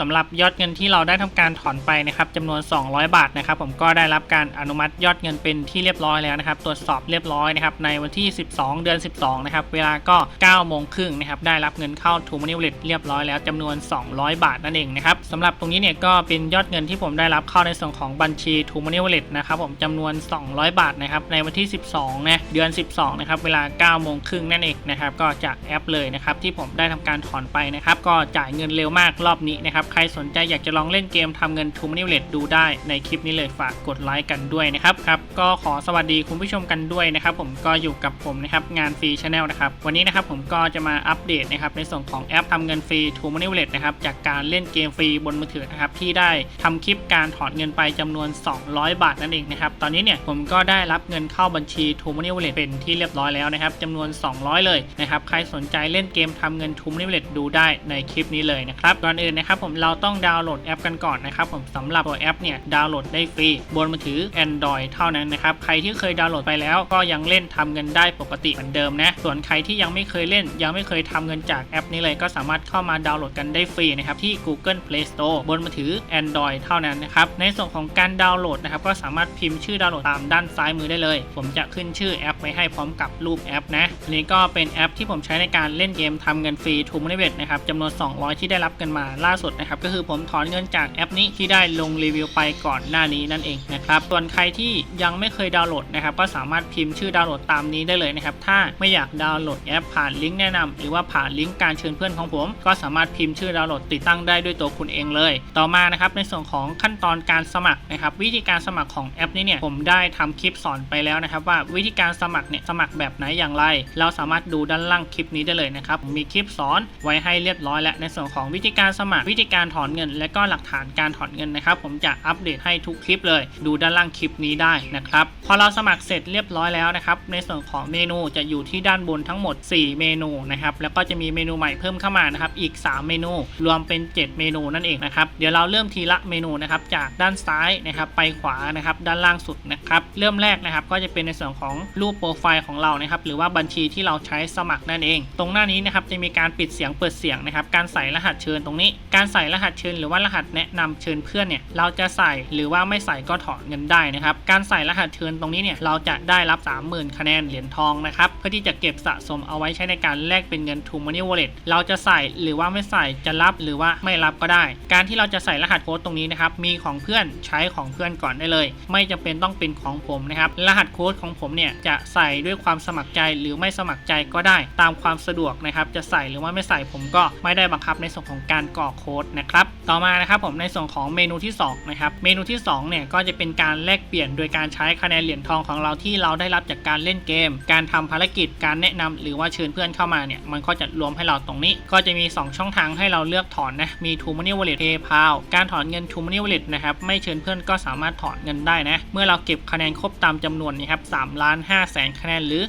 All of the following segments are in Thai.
สำหรับยอดเงินที่เราได้ทำการถอนไปนะครับจำนวน 200 บาทนะครับ ผมก็ได้รับการอนุมัติยอดเงินเป็นที่เรียบร้อยแล้วนะครับ ตรวจสอบเรียบร้อยนะครับในวันที่ 12 เดือน 12 นะครับ เวลาก็9โมงครึ่งนะครับ ได้รับเงินเข้า t ูม Money Wallet เรียบร้อยแล้วจำนวน 200 บาทนั่นเองนะครับสำหรับตรงนี้เนี่ยก็เป็นยอดเงินที่ผมได้รับเข้าในส่วนของบัญชี t ูม Money Wallet นะครับผมจำนวน 200 บาทนะครับในวันที่ 12 นะเดือน 12 นะครับเวลา 9 โมงครึ่งนั่นเองนะครับก็จากแอปเลยนะครับที่ผมได้ทำการถอนไปนะครับก็จ่ายเงินเร็วมากรอบนี้นะครับใครสนใจอยากจะลองเล่นเกมทำเงิน t ูม Money Wallet ดูได้ในคลิปนี้เลยฝากกดไลค์กันด้วยนะครับครับ ก็ขอสวัสดีคุณผู้ชมกันด้วยนะครับผมก็อยู่กับผมนะครับงานฟรีชาแนลนะครับวันนี้นะครับผมก็จะมาอัปเดตนะครับในส่วนของแอปทำเงินฟรี t ูม Money Wallet นะครับจากการเล่นเกมฟรีบนมือถือนะครับที่ได้ทำคลิปการถอนเงินไปจำนวน 200 บาทนั่นเองนะครับตอนนี้เนี่ยผมก็ได้รับเงินเข้าบัญชี t ูม Money Wallet เป็นที่เรียบร้อยแล้วนะครับจำนวน 200 เลยนะครับใครสนใจเล่นเกมทำเงิน t ูม Money Wallet ดูได้ในคลิปนี้เลยนะครับก่อนอื่นนะครับผมเราต้องดาวน์โหลดแอปกันก่อนนะครับผมสำหรับตัวแอปเนี่ยดาวน์โหลดได้ฟรีบนมือถือ Android เท่านั้นนะครับใครที่เคยดาวน์โหลดไปแล้วก็ยังเล่นทำเงินได้ปกติเหมือนเดิมนะส่วนใครที่ยังไม่เคยเล่น ยังไม่เคยทำเงินจากแอปนี้เลยก็สามารถเข้ามาดาวน์โหลดกันได้ฟรีนะครับที่ Google Play Store บนมือถือ Android เท่านั้นนะครับในส่วนของการดาวน์โหลดนะครับก็สามารถพิมพ์ชื่อดาวน์โหลดตามด้านซ้ายมือได้เลย ผมจะขึ้นชื่อแอปไว้ให้พร้อมกับรูปแอปนะนี้ก็เป็นแอปที่ผมใช้ในการเล่นเกมทำเงินฟรีทูม n นเว t นะครับจำนวน 200 ที่ได้รับกันมาล่าสุดนะครับก็คือผมถอนเงินจากแอปนี้ที่ได้ลงรีวิวไปก่อนหน้านี้นั่นเองนะครับส่วนใครที่ยังไม่เคยดาวน์โหลดนะครับก็สามารถพิมพ์ชื่อดาวน์โหลดตามนี้ได้เลยนะครับถ้าไม่อยากดาวน์โหลดแอปผ่านลิงก์แนะนำหรือว่าผ่านลิงก์การเชิญเพื่อนของผม ก็สามารถพิมพ์ชื่อดาวน์โหลดติดตั้งได้ด้วยตัวคุณเองเลย ต่อมานะครับในส่วนของขั้นตอนการสมัครนะครับวิธีการสมัครของแอปนี้เนี่ยผมได้ทำคลิปสอนไปแล้วนะครับว่าวิธีการสมัครเนี่ยสมัครแบบไหนอย่างไร เราสามารถดูด้านล่างคลิปนี้ได้เลยนะครับมมีคลิปสอนไว้ให้เรียบร้อยแล้วในส่วนของวิธีการสมัครวิธีการถอนเงิน และก็หลักฐานการถอนเงินนะครับ ผมจะอัปเดตให้ทุกคลิปเลย ดูด้านล่างคลิปนี้ได้นะครับพอเราสมัครเสร็จเรียบร้อยแล้วนะครับในส่วนของเมนูจะอยู่ที่ด้านบนทั้งหมด 4 เมนูนะครับแล้วก็จะมีเมนูใหม่เพิ่มเข้ามานะครับอีก 3 เมนู รวมเป็น 7 เมนูนั่นเองนะครับเดี๋ยวเราเริ่มทีละเมนูนะครับจากด้านซ้ายนะครับไปขวานะครับด้านล่างสุดนะครับเริ่มแรกนะครับก็จะเป็นในส่วนของรูปโปรไฟล์ของเรานะครับหรือว่าบัญชีที่เราใช้สมัครนั่นเอง ตรงหน้านี้นะครับจะมีการปิดเสียงเปิดเสียงนะครับการใส่รหัสเชิญตรงนี้ การใส่รหัสเชิญหรือว่ารหัสแนะนำเชิญเพื่อนเนี่ยเราจะใส่หรือว่าไม่ใส่ก็ถอนเงินได้นะครับการใส่รหัสเชิญตรงนี้เนี่ยเราจะได้รับ 30,000 คะแนนเหรียญทองนะครับเพื่อที่จะเก็บสะสมเอาไว้ใช้ในการแลกเป็นเงิน t ู Money Wallet เราจะใส่หรือว่าไม่ใส่จะรับหรือว่าไม่รับก็ได้ การที่เราจะใส่รหัสโค้ดตรงนี้นะครับมีของเพื่อนใช้ของเพื่อนก่อนได้เลย ไม่จำเป็นต้องเป็นของผมนะครับรหัสโค้ดของผมเนี่ยจะใส่ด้วยความสมัครใจหรือไม่สมัครใจก็ได้ ตามความสะดวกนะครับจะใส่หรือว่าไม่ใส่ผมก็ไม่ได้บังคับในส่วนของการกรอกโค้ดนะครับ ต่อมานะครับผมในส่วนของเมนูที่2นะครับ เมนูที่2เนี่ยก็จะเป็นการแลกเปลี่ยนโดยการใช้คะแนนเหรียญทองของเราที่เราได้รับจากการเล่นเกม การทำภารกิจ การแนะนำหรือว่าเชิญเพื่อนเข้ามาเนี่ย มันก็จะรวมให้เราตรงนี้ ก็จะมี 2 ช่องทางให้เราเลือกถอนนะ มี t ู Money Wallet PayPal การถอนเงิน t ู Money Wallet นะครับ ไม่เชิญเพื่อนก็สามารถถอนเงินได้นะ เมื่อเราเก็บคะแนนครบตามจำนวนนี่ครับ3ล้าน5แสนคะแนนหรือ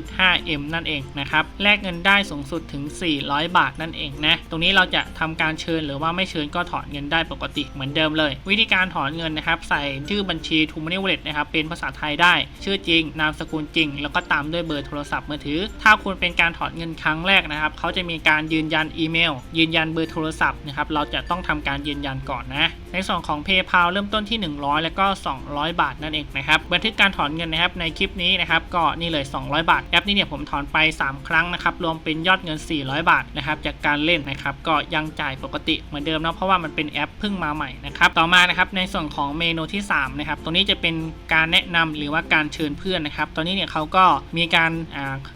3.5 M นั่นเองนะครับ แลกเงินได้สูงสุดถึง 400 บาทนั่นเองนะ ตรงนี้เราจะทำการเชิญหรือือว่าไม่เชิญก็ถอนเงินได้ปกติเหมือนเดิมเลย วิธีการถอนเงินนะครับ ใส่ชื่อบัญชี t ู Money Wallet นะครับเป็นภาษาไทยได้ ชื่อจริง นามสกุลจริง แล้วก็ตามด้วยเบอร์โทรศัพท์มือถือ ถ้าคุณเป็นการถอนเงินครั้งแรกนะครับเขาจะมีการยืนยันอีเมล ยืนยันเบอร์โทรศัพท์นะครับเราจะต้องทำการยืนยันก่อนนะ ในส่วนของ PayPal เริ่มต้นที่ 100 แล้วก็ 200 บาทนั่นเองนะครับบันทึกการถอนเงินนะครับในคลิปนี้นะครับก็นี่เลย 200 บาท แอปนี้เนี่ยผมถอนไป 3 ครั้งนะครับรวมเป็นยอดเงิน 400 บาทนะครับจากการเล่นนะครับก็ยังจ่ายปกติเหมือนเดิมนะเพราะว่ามันเป็นแอปเพิ่งมาใหม่นะครับต่อมานะครับในส่วนของเมนูที่3นะครับตรงนี้จะเป็นการแนะนำหรือว่าการเชิญเพื่อนนะครับตอนนี้เนี่ยเขาก็มีการ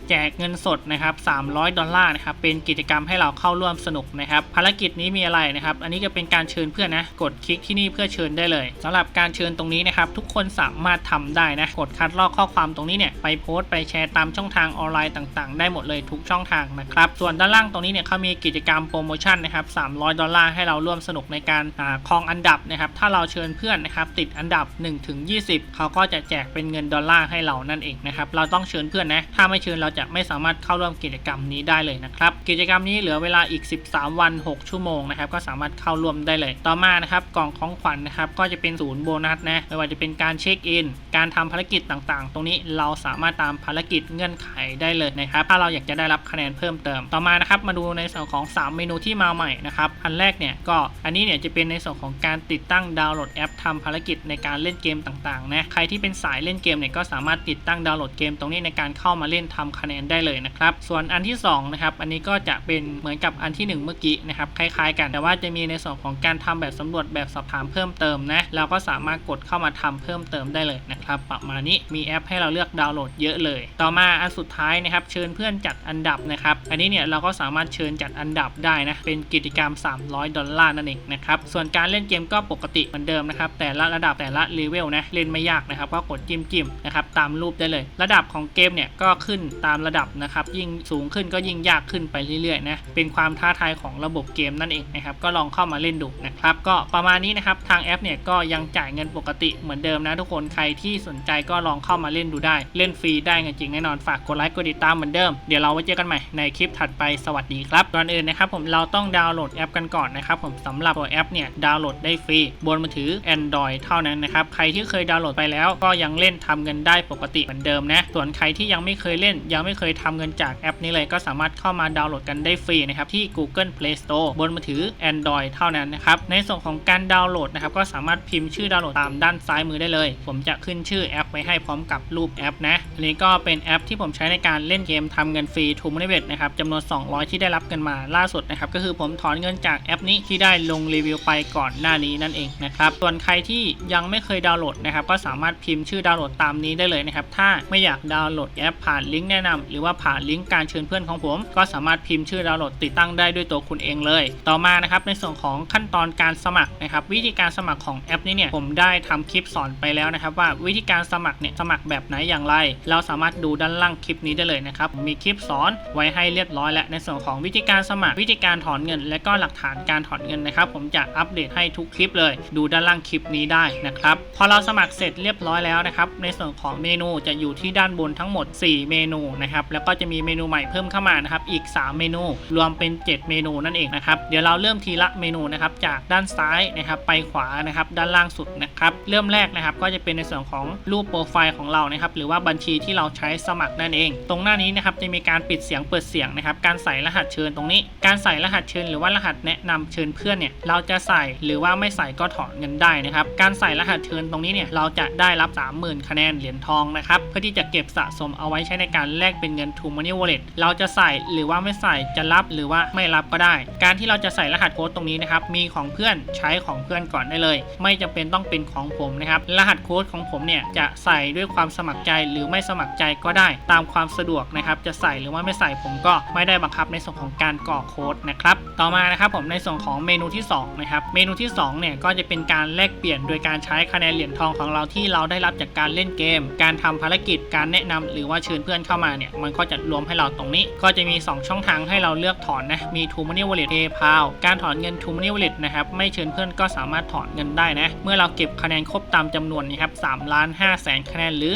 แจกเงินสดนะครับ300 ดอลลาร์นะครับเป็นกิจกรรมให้เราเข้าร่วมสนุกนะครับภารกิจนี้มีอะไรนะครับ อันนี้จะเป็นการเชิญเพื่อนนะกดคลิกที่นี่เพื่อเชิญได้เลยสำหรับการเชิญตรงนี้นะครับทุกคนสามารถทำได้นะกดคัดลอกข้อความตรงนี้เนี่ยไปโพสต์ไปแชร์ตามช่องทางออนไลน์ต่าง ๆ ได้หมดเลยทุกช่องทางนะครับส่วนด้านล่างตรงนี้เนี่ยเขามีกิจกรรมโปรโมชั่นนะครับ300 ดอลลาร์ให้เราร่วมสนุกในการครองอันดับนะครับ ถ้าเราเชิญเพื่อนนะครับติดอันดับ1ถึง20 เขาก็จะแจกเป็นเงินดอลลาร์ให้เรานั่นเองนะครับ เราต้องเชิญเพื่อนนะ ถ้าไม่เชิญเราจะไม่สามารถเข้าร่วมกิจกรรมนี้ได้เลยนะครับ กิจกรรมนี้เหลือเวลาอีก 13 วัน 6 ชั่วโมงนะครับ ก็สามารถเข้าร่วมได้เลย ต่อมานะครับกล่องของขวัญนะครับก็จะเป็นศูนย์โบนัสนะ ไม่ว่าจะเป็นการเช็คอิน การทำภารกิจต่างๆ ตรงนี้เราสามารถตามภารกิจเงื่อนไขได้เลยนะครับ ถ้าเราอยากจะได้รับคะแนนเพิ่มเติม ต่อมานะครับมาดูในส่วนของ 3 เมนูที่มาใหม่นะครับ อันแรกกเนี่ยก็อันนี้เนี่ยจะเป็นในส่วนของการติดตั้งดาวน์โหลดแอปทำภารกิจในการเล่นเกมต่างๆนะใครที่เป็นสายเล่นเกมเนี่ยก็สามารถติดตั้งดาวน์โหลดเกมตรงนี้ในการเข้ามาเล่นทำคะแนนได้เลยนะครับส่วนอันที่สองนะครับอันนี้ก็จะเป็นเหมือนกับอันที่หนึ่งเมื่อกี้นะครับคล้ายๆ กัน แต่ว่าจะมีในส่วนของการทำแบบสำรวจแบบสอบถามเพิ่มเติมนะเราก็สามารถกดเข้ามาทำเพิ่มเติมได้เลยนะครับประมาณนี้มีแอปให้เราเลือกดาวน์โหลดเยอะเลย ต่อมาอันสุดท้ายนะครับเชิญเพื่อนจัดอันดับนะครับอันนี้เนี่ยเราก็สามารถเชิญจัดอันดับได้นะเป็นกิจกรรม300ดอลลาร์นั่นเองนะครับส่วนการเล่นเกมก็ปกติเหมือนเดิมนะครับแต่ละระดับแต่ละเลเวลนะเล่นไม่ยากนะครับก็กดจิ้มจิ้มๆนะครับตามรูปได้เลย ระดับของเกมเนี่ยก็ขึ้นตามระดับนะครับยิ่งสูงขึ้นก็ยิ่งยากขึ้นไปเรื่อยๆนะเป็นความท้าทายของระบบเกมนั่นเองนะครับก็ลองเข้ามาเล่นดูนะครับก็ประมาณนี้นะครับทางแอปเนี่ยก็ยังจ่ายเงินปกติเหมือนเดิมนะทุกคนใครที่สนใจก็ลองเข้ามาเล่นดูได้ เล่นฟรีได้จริงแน่นอนฝากกดไลค์กดติดตามเหมือนเดิมเดี๋ยวเราไว้เจอกันใหม่ในคลิปถัดไปสวัสดีครับก่อนอื่นนะครับผมเราต้องดาวน์โหลดแอปกันก่อนนะครับผมสำหรับตัวแอปเนี่ยดาวน์โหลดได้ฟรีบนมือถือ Android เท่านั้นนะครับใครที่เคยดาวน์โหลดไปแล้วก็ยังเล่นทำเงินได้ปกติเหมือนเดิมนะส่วนใครที่ยังไม่เคยเล่น ยังไม่เคยทำเงินจากแอปนี้เลยก็สามารถเข้ามาดาวน์โหลดกันได้ฟรีนะครับที่ Google Play Store บนมือถือ Android เท่านั้นนะครับในส่วนของการดาวน์โหลดนะครับก็สามารถพิมพ์ชื่อดาวน์โหลดตามด้านซ้ายมือได้เลย ผมจะขึ้นชื่อแอปไว้ให้พร้อมกับรูปแอปนะอันนี้ก็เป็นแอปที่ผมใช้ในการเล่นเกมทำเงินฟรีทูม o นเวทนะครับจำนวน 200 ที่ได้รับกันมาล่าสุดนะครับก็คือผมถอนเงินจากแอปนี้ที่ได้ลงรีวิวไปก่อนหน้านี้นั่นเองนะครับส่วนใครที่ยังไม่เคยดาวน์โหลดนะครับก็สามารถพิมพ์ชื่อดาวน์โหลดตามนี้ได้เลยนะครับถ้าไม่อยากดาวน์โหลดแอปผ่านลิงก์แนะนำหรือว่าผ่านลิงก์การเชิญเพื่อนของผม ก็สามารถพิมพ์ชื่อดาวน์โหลดติดตั้งได้ด้วยตัวคุณเองเลย ต่อมานะครับในส่วนของขั้นตอนการสมัครนะครับวิธีการสมัครของแอปนี้เนี่ยผมได้ทำคลิปสอนไปแล้วนะครับว่าวิธีการสมัครเนี่ยสมัครแบบไหนอย่างไร เราสามารถดูด้านล่างคลิปนี้ได้เลยนะครับมมีคลิปสอนไว้ให้เรียบร้อยแล้วในส่วนของวิธีการสมัครวิธีการถอนเงิน และก็หลักฐานการถอนเงินนะครับ ผมจะอัปเดตให้ทุกคลิปเลย ดูด้านล่างคลิปนี้ได้นะครับ พอเราสมัครเสร็จเรียบร้อยแล้วนะครับ ในส่วนของเมนูจะอยู่ที่ด้านบนทั้งหมด 4 เมนูนะครับ แล้วก็จะมีเมนูใหม่เพิ่มเข้ามานะครับ อีก 3 เมนู รวมเป็น 7 เมนูนั่นเองนะครับ เดี๋ยวเราเริ่มทีละเมนูนะครับ จากด้านซ้ายนะครับไปขวานะครับ ด้านล่างสุดนะครับ เริ่มแรกนะครับ ก็จะเป็นในส่วนของรูปโปรไฟล์ของเรานะครับ หรือว่าบัญชีที่เราใช้สมัครนั่นเอง ตรงหน้านี้นะครับ จะมีการปิดเสียงเปิดเสียงนะครับ การใส่รหัสเชิญตรงนี้ การใส่รหัสเชิญหรือว่ารหัสแนะนำเชิญเพื่อนเนี่ยเราจะใส่หรือว่าไม่ใส่ก็ถอนเงินได้นะครับ การใส่รหัสเชิญตรงนี้เนี่ยเราจะได้รับ 30,000 คะแนนเหรียญทองนะครับเพื่อที่จะเก็บสะสมเอาไว้ใช้ในการแลกเป็นเงิน True Money Wallet เราจะใส่หรือว่าไม่ใส่จะรับหรือว่าไม่รับก็ได้ การที่เราจะใส่รหัสโค้ดตรงนี้นะครับมีของเพื่อนใช้ของเพื่อนก่อนได้เลย ไม่จำเป็นต้องเป็นของผมนะครับรหัสโค้ดของผมเนี่ยจะใส่ด้วยความสมัครใจหรือไม่สมัครใจก็ได้ ตามความสะดวกนะครับจะใส่หรือว่าไม่ใส่ผมก็ไม่ได้บังคับในส่วนของการกรอกโค้ดนะครับต่อมานะครับผมในส่วนของเมนูที่2นะครับเมนูที่2เนี่ยก็จะเป็นการแลกเปลี่ยนโดยการใช้คะแนนเหรียญทองของเราที่เราได้รับจากการเล่นเกม การทำภารกิจการแนะนำหรือว่าเชิญเพื่อนเข้ามาเนี่ยมันก็จะรวมให้เราตรงนี้ ก็จะมี 2 ช่องทางให้เราเลือกถอนนะมี True Money Wallet PayPal การถอนเงิน True Money Wallet นะครับไม่เชิญเพื่อนก็สามารถถอนเงินได้นะเมื่อเราเก็บคะแนนครบตามจำนวนนะครับ3ล้าน5แสนคะแนนหรือ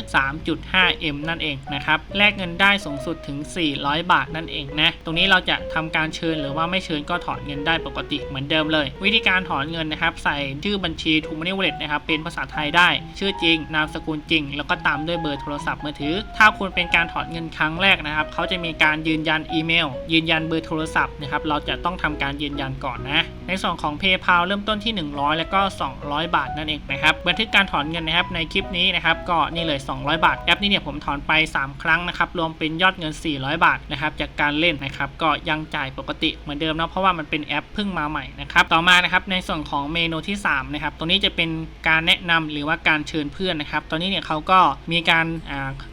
3.5 M นั่นเองนะครับแลกเงินได้สูงสุดถึง 400 บาทนั่นเองนะตรงนี้เราจะทำการเชิญหรือว่าไม่เชิญก็ถอนเงินได้ปกกติเหมือนเดิมเลย วิธีการถอนเงินนะครับ ใส่ชื่อบัญชี True Money Wallet นะครับ เป็นภาษาไทยได้ ชื่อจริง นามสกุลจริง แล้วก็ตามด้วยเบอร์โทรศัพท์มือถือ ถ้าคุณเป็นการถอนเงินครั้งแรกนะครับ เขาจะมีการยืนยันอีเมล ยืนยันเบอร์โทรศัพท์นะครับ เราจะต้องทำการยืนยันก่อนนะ ในส่วนของ PayPal เริ่มต้นที่ 100 แล้วก็ 200 บาทนั่นเองนะครับ บันทึกการถอนเงินนะครับในคลิปนี้นะครับ ก็นี่เลย 200 บาท แอปนี้เนี่ยผมถอนไป 3 ครั้งนะครับ รวมเป็นยอดเงิน 400 บาทนะครับ จากการเล่นนะครับ ก็ยังจ่ายปกติเหมือนเดิมนะ เพราะว่ามันเป็นแอปเพิ่งมาใหม่นะครับต่อมานะครับในส่วนของเมนูที่3นะครับตรงนี้จะเป็นการแนะนำหรือว่าการเชิญเพื่อนนะครับตอนนี้เนี่ยเขาก็มีการ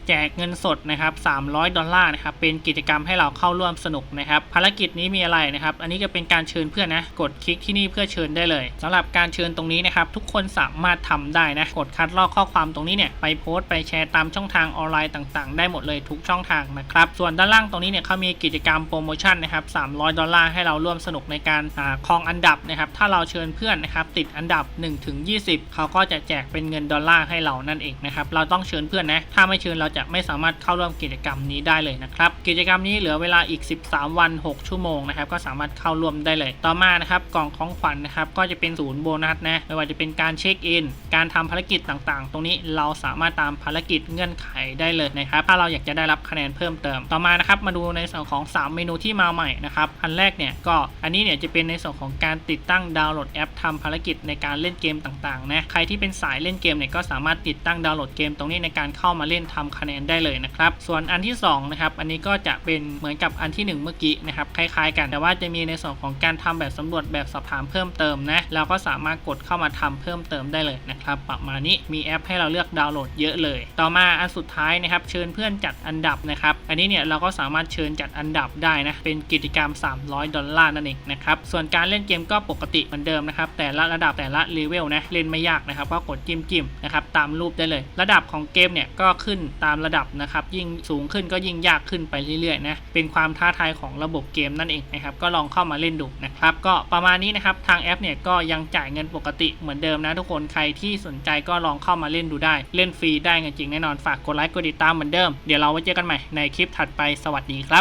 แจกเงินสดนะครับ300 ดอลลาร์นะครับเป็นกิจกรรมให้เราเข้าร่วมสนุกนะครับภารกิจนี้มีอะไรนะครับอันนี้ก็เป็นการเชิญเพื่อนนะกดคลิกที่นี่เพื่อเชิญได้เลยสำหรับการเชิญตรงนี้นะครับทุกคนสามารถทำได้นะกดคัดลอกข้อความตรงนี้เนี่ยไปโพสต์ไปแชร์ตามช่องทางออนไลน์ต่างๆ ได้หมดเลยทุกช่องทางนะครับส่วนด้านล่างตรงนี้เนี่ยเขามีกิจกรรมโปรโมชั่นนะครับ300 ดอลลาร์ให้เราร่วมสนุกในการครองอันดับนะครับ ถ้าเราเชิญเพื่อนนะครับติดอันดับ1ถึง20เขาก็จะแจกเป็นเงินดอลลาร์ให้เรานั่นเองนะครับ เราต้องเชิญเพื่อนนะ ถ้าไม่เชิญเราจะไม่สามารถเข้าร่วมกิจกรรมนี้ได้เลยนะครับ กิจกรรมนี้เหลือเวลาอีก 13 วัน 6 ชั่วโมงนะครับ ก็สามารถเข้าร่วมได้เลย ต่อมานะครับ กล่องของขวัญนะครับ ก็จะเป็นศูนย์โบนัสนะ ไม่ว่าจะเป็นการเช็คอิน การทำภารกิจต่างๆ ตรงนี้เราสามารถตามภารกิจเงื่อนไขได้เลยนะครับ ถ้าเราอยากจะได้รับคะแนนเพิ่มเติม ต่อมานะครับ มาดูในส่วนของ 3 เมนูที่มาใหม่นะครับ อันแรกเนี่ยก็อันนี้เนี่ยจะเป็นในในส่วนของการติดตั้งดาวน์โหลดแอปทำภารกิจในการเล่นเกมต่างๆนะใครที่เป็นสายเล่นเกมเนี่ยก็สามารถติดตั้งดาวน์โหลดเกมตรงนี้ในการเข้ามาเล่นทำคะแนนได้เลยนะครับส่วนอันที่สองนะครับอันนี้ก็จะเป็นเหมือนกับอันที่หนึ่งเมื่อกี้นะครับคล้ายๆ กันแต่ว่าจะมีในส่วนของการทำแบบสำรวจแบบสอบถามเพิ่มเติมนะเราก็สามารถกดเข้ามาทำเพิ่มเติมได้เลยนะครับประมาณนี้มีแอปให้เราเลือกดาวน์โหลดเยอะเลย ต่อมาอันสุดท้ายนะครับเชิญเพื่อนจัดอันดับนะครับอันนี้เนี่ยเราก็สามารถเชิญจัดอันดับได้นะเป็นกิจกรรม 300 ดอลลาร์นั่นเองนะครับส่วนการเล่นเกมก็ปกติเหมือนเดิมนะครับแต่ละระดับแต่ละเลเวลนะเล่นไม่ยากนะครับก็กดจิ้มจิ้มๆนะครับตามรูปได้เลย ระดับของเกมเนี่ยก็ขึ้นตามระดับนะครับยิ่งสูงขึ้นก็ยิ่งยากขึ้นไปเรื่อยๆนะเป็นความท้าทายของระบบเกมนั่นเองนะครับก็ลองเข้ามาเล่นดูนะครับก็ประมาณนี้นะครับทางแอปเนี่ยก็ยังจ่ายเงินปกติเหมือนเดิมนะทุกคนใครที่สนใจก็ลองเข้ามาเล่นดูได้ เล่นฟรีได้เงินจริงแน่นอนฝากกดไลค์กดติดตามเหมือนเดิมเดี๋ยวเราไว้เจอกันใหม่ในคลิปถัดไปสวัสดีครับ